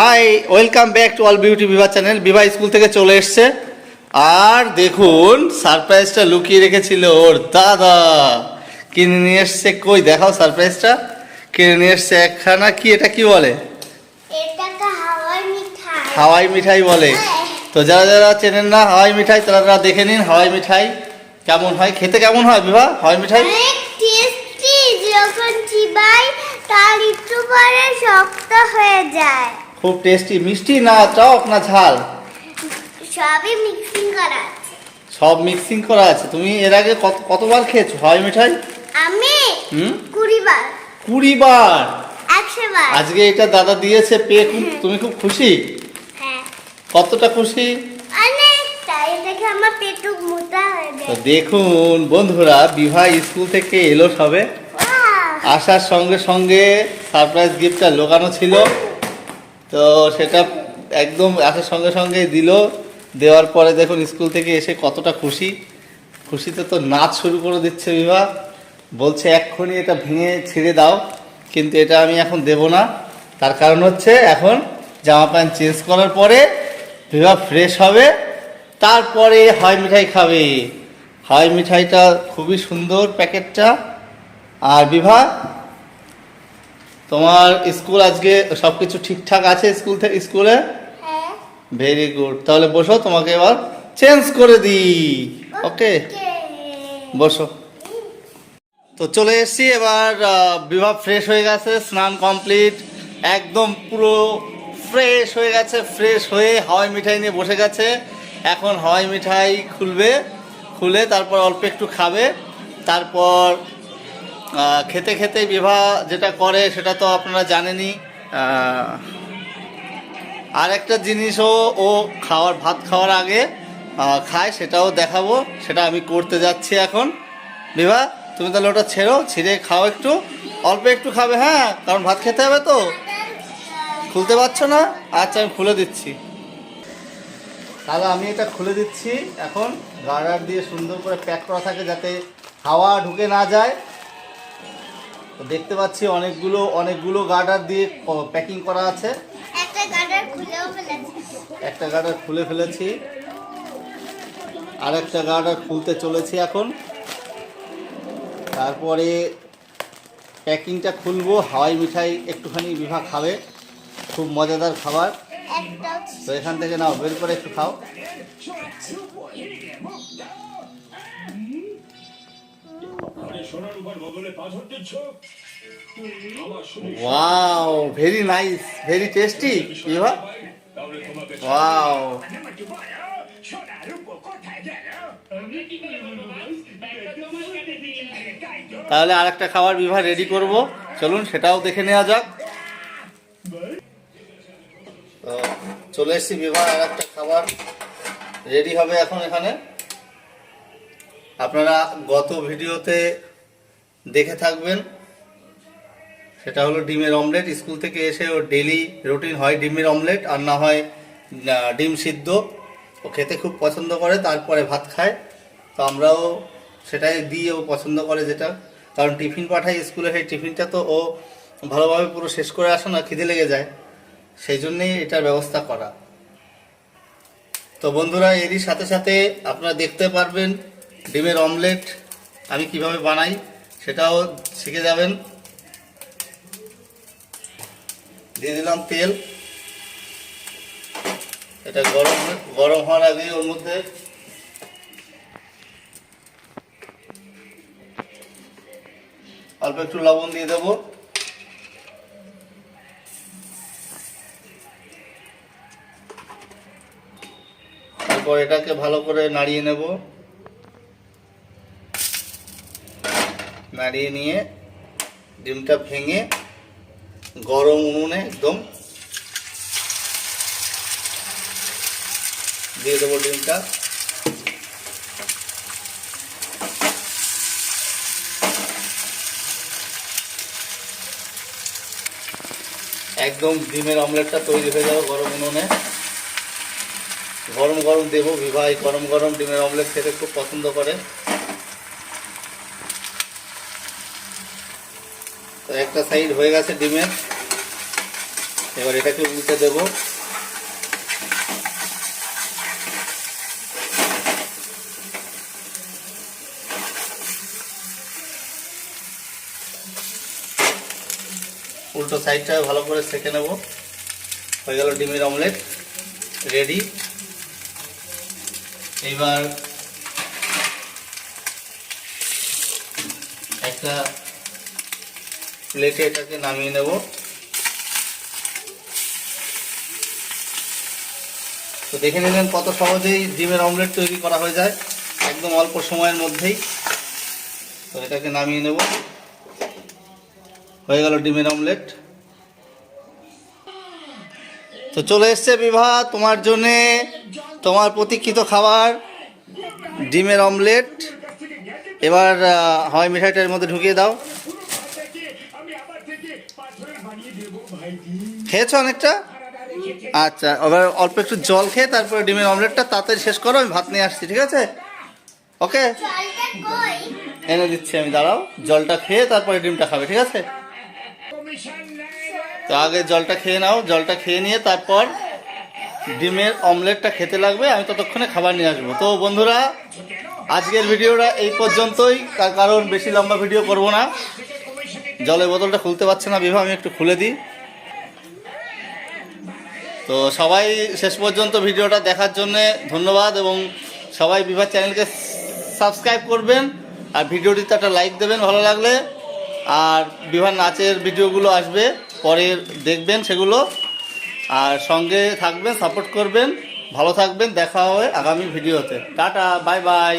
Hi welcome back to all beauty Bibha channel Bibha school থেকে চলে এসছে। আর দেখুন সারপ্রাইজটা লুকিয়ে রেখেছিল ওর দাদা। কিনে নিয়ে এসছে কই? দেখাও সারপ্রাইজটা কিনে নিয়ে এসছে একখানা কি এটা কি বলে? হাওয়াই মিঠাই। বলে। তো যারা যারা চেনেন না হাওয়াই মিঠাই তারা তারা দেখে নিন হাওয়াই মিঠাই কেমন হয়। খেতে কেমন হয় বিভা? হাওয়াই মিঠাই? যখন চিবাই তার একটু পরে শক্ত হয়ে যায়। খুব টেস্টি মিষ্টি না টক না ঝাল? সবই মিক্সিং করা আছে। সব মিক্সিং করা আছে। তুমি এর আগে কত কতবার খেয়েছো? হাওয়াই মিঠাই? আমি হুম? কুড়ি বার কুড়ি বার একশো বার আজকে এটা দাদা দিয়েছে পেয়ে খুব তুমি খুব খুশি? হ্যাঁ। কতটা খুশি? অনেকটা দেখে আমার পেটু মোটা হয়ে তো দেখুন বন্ধুরা বিভা স্কুল থেকে এলো সবে। আসার সঙ্গে সঙ্গে সারপ্রাইজ গিফটটা লোকানো ছিল। তো সেটা একদম আসার সঙ্গে সঙ্গে দিল। দেওয়ার পরে দেখুন স্কুল থেকে এসে কতটা খুশি। খুশিতে তো নাচ শুরু করে দিচ্ছে বিভা। বলছে, এক্ষুনি এটা ভেঙে ছেড়ে দাও, কিন্তু এটা আমি এখন দেব না। তার কারণ হচ্ছে, এখন জামা প্যান্ট চেঞ্জ করার পরে বিভা ফ্রেশ হবে। তারপরে হয় মিঠাই খাবে। হয় মিঠাইটা খুবই সুন্দর প্যাকেটটা। আর বিভা তোমার স্কুল আজকে সব কিছু ঠিকঠাক আছে স্কুল থেকে স্কুলে? হ্যাঁ। ভেরি গুড তাহলে বসো তোমাকে এবার চেঞ্জ করে দিই। ওকে বসো। তো চলে এসেছি এবার বিভাগ ফ্রেশ হয়ে গেছে স্নান কমপ্লিট একদম পুরো ফ্রেশ হয়ে গেছে ফ্রেশ হয়ে হাওয়াই মিঠাই নিয়ে বসে গেছে। এখন হাওয়াই মিঠাই খুলবে খুলে তারপর অল্প একটু খাবে। তারপর খেতে খেতে বিভা যেটা করে সেটা তো আপনারা জানেনই। আর একটা জিনিসও ও খাওয়ার, ভাত খাওয়ার আগে খায়, সেটাও দেখাবো, সেটা আমি করতে যাচ্ছি এখন। বিভা তুমি তাহলে ওটা ছেড়ো, ছিঁড়ে খাও একটু। অল্প একটু খাবে হ্যাঁ কারণ ভাত খেতে হবে তো। খুলতে পারছ না? আচ্ছা আমি খুলে দিচ্ছি। তাহলে আমি এটা খুলে দিচ্ছি। এখন গার্ডার দিয়ে সুন্দর করে প্যাক করা থাকে যাতে হাওয়া ঢুকে না যায়। তো দেখতে পাচ্ছি অনেকগুলো অনেকগুলো গার্ডার দিয়ে প্যাকিং করা আছে। একটা গার্ডার খুলেও ফেলেছি। একটা গার্ডার খুলে ফেলেছি। আর একটা গার্ডার খুলতে চলেছি এখন। তারপরে প্যাকিংটা খুলবো হাওয়াই মিঠাই একটুখানি বিভা খাবে। খুব মজাদার খাবার। তো এখান থেকে নাও বের করে একটু খাও। Wow very nice very tasty wow তাহলে আরেকটা খাবার বিভা রেডি করব। চলুন সেটাও দেখে নেওয়া যাক। তো চলে এসেছি বিভা আর একটা খাবার রেডি হবে এখন এখানে। আপনারা গত ভিডিওতে দেখে থাকবেন। সেটা হলো ডিমের অমলেট। স্কুল থেকে এসে ওর ডেলি রুটিন হয় ডিমের অমলেট আর না হয় ডিম সিদ্ধ। ও খেতে খুব পছন্দ করে, তারপরে ভাত খায়। তো আমরাও সেটাই দিয়ে ও পছন্দ করে যেটা। কারণ টিফিন পাঠাই স্কুলে, সেই টিফিনটা তো ও ভালোভাবে পুরো শেষ করে আসে না, খিদে লেগে যায়। সেই জন্যেই এটার ব্যবস্থা করা। তো বন্ধুরা, এরই সাথে সাথে আপনারা দেখতে পারবেন ডিমের অমলেট আমি কীভাবে বানাই। সেটাও শিখে যাবেন। দিয়ে দিলাম তেল। এটা গরম গরম হওয়ার আগে ওর মধ্যে অল্প একটু লবণ দিয়ে দেবো। তারপর এটাকে ভালো করে নাড়িয়ে নেব। নাড়িয়ে নিয়ে ডিমটা ভেঙে গরম উনুনে একদম দিয়ে দেবো ডিমটা। একদম ডিমের অমলেটটা তৈরি হয়ে যাবে গরম উনুনে। গরম গরম দেবো বিভাই গরম গরম ডিমের অমলেট খেতে খুব পছন্দ করে। তো একটা সাইড হয়ে গেছে ডিমের। এবার এটাকে উল্টে দেবো। উল্টো সাইডটা ভালো করে সেঁকে নেব। হয়ে গেল ডিমের অমলেট। রেডি। এবার একটা প্লেটে এটাকে নামিয়ে নেব। তো দেখে নিলেন কত সহজেই ডিমের অমলেট তৈরি করা হয়ে যায়, একদম অল্প সময়ের মধ্যেই। তো এটাকে নামিয়ে নেব। হয়ে গেল ডিমের অমলেট। তো চলে এসছে বিভা, তোমার জন্যে তোমার প্রতীক্ষিত খাবার, ডিমের অমলেট। এবার হাওয়াই মিঠাইটার মধ্যে ঢুকিয়ে দাও আমি আবার থেকে পাথরে বানিয়ে দেবো ভাইজি খেয়েছো অনেকটা? আচ্ছা এবার অল্প একটু জল খেয়ে তারপরে ডিমের অমলেটটা তাড়াতাড়ি শেষ করো, আমি ভাত নিয়ে আসছি, ঠিক আছে? ওকে? এনে দিচ্ছি আমি, দাঁড়াও, জলটা খেয়ে তারপরে ডিমটা খাবে, ঠিক আছে? তো আগে জলটা খেয়ে নাও, জলটা খেয়ে নিয়ে তারপর ডিমের অমলেটটা খেতে লাগবে, আমি ততক্ষণে খাবার নিয়ে আসব। তো বন্ধুরা, আজকের ভিডিওটা এই পর্যন্তই, তার কারণ বেশি লম্বা ভিডিও করব না। জলের বোতলটা খুলতে পারছে না, বিভা, আমি একটু খুলে দিই। তো সবাই শেষ পর্যন্ত ভিডিওটা দেখার জন্য ধন্যবাদ এবং সবাই বিভার চ্যানেলকে সাবস্ক্রাইব করবেন আর ভিডিওটিতে একটা লাইক দেবেন ভালো লাগলে। আর বিভার নাচের ভিডিওগুলো আসবে, পরে দেখবেন সেগুলো। আর সঙ্গে থাকবেন, সাপোর্ট করবেন, ভালো থাকবেন, দেখা হবে আগামী ভিডিওতে। Tata, bye bye.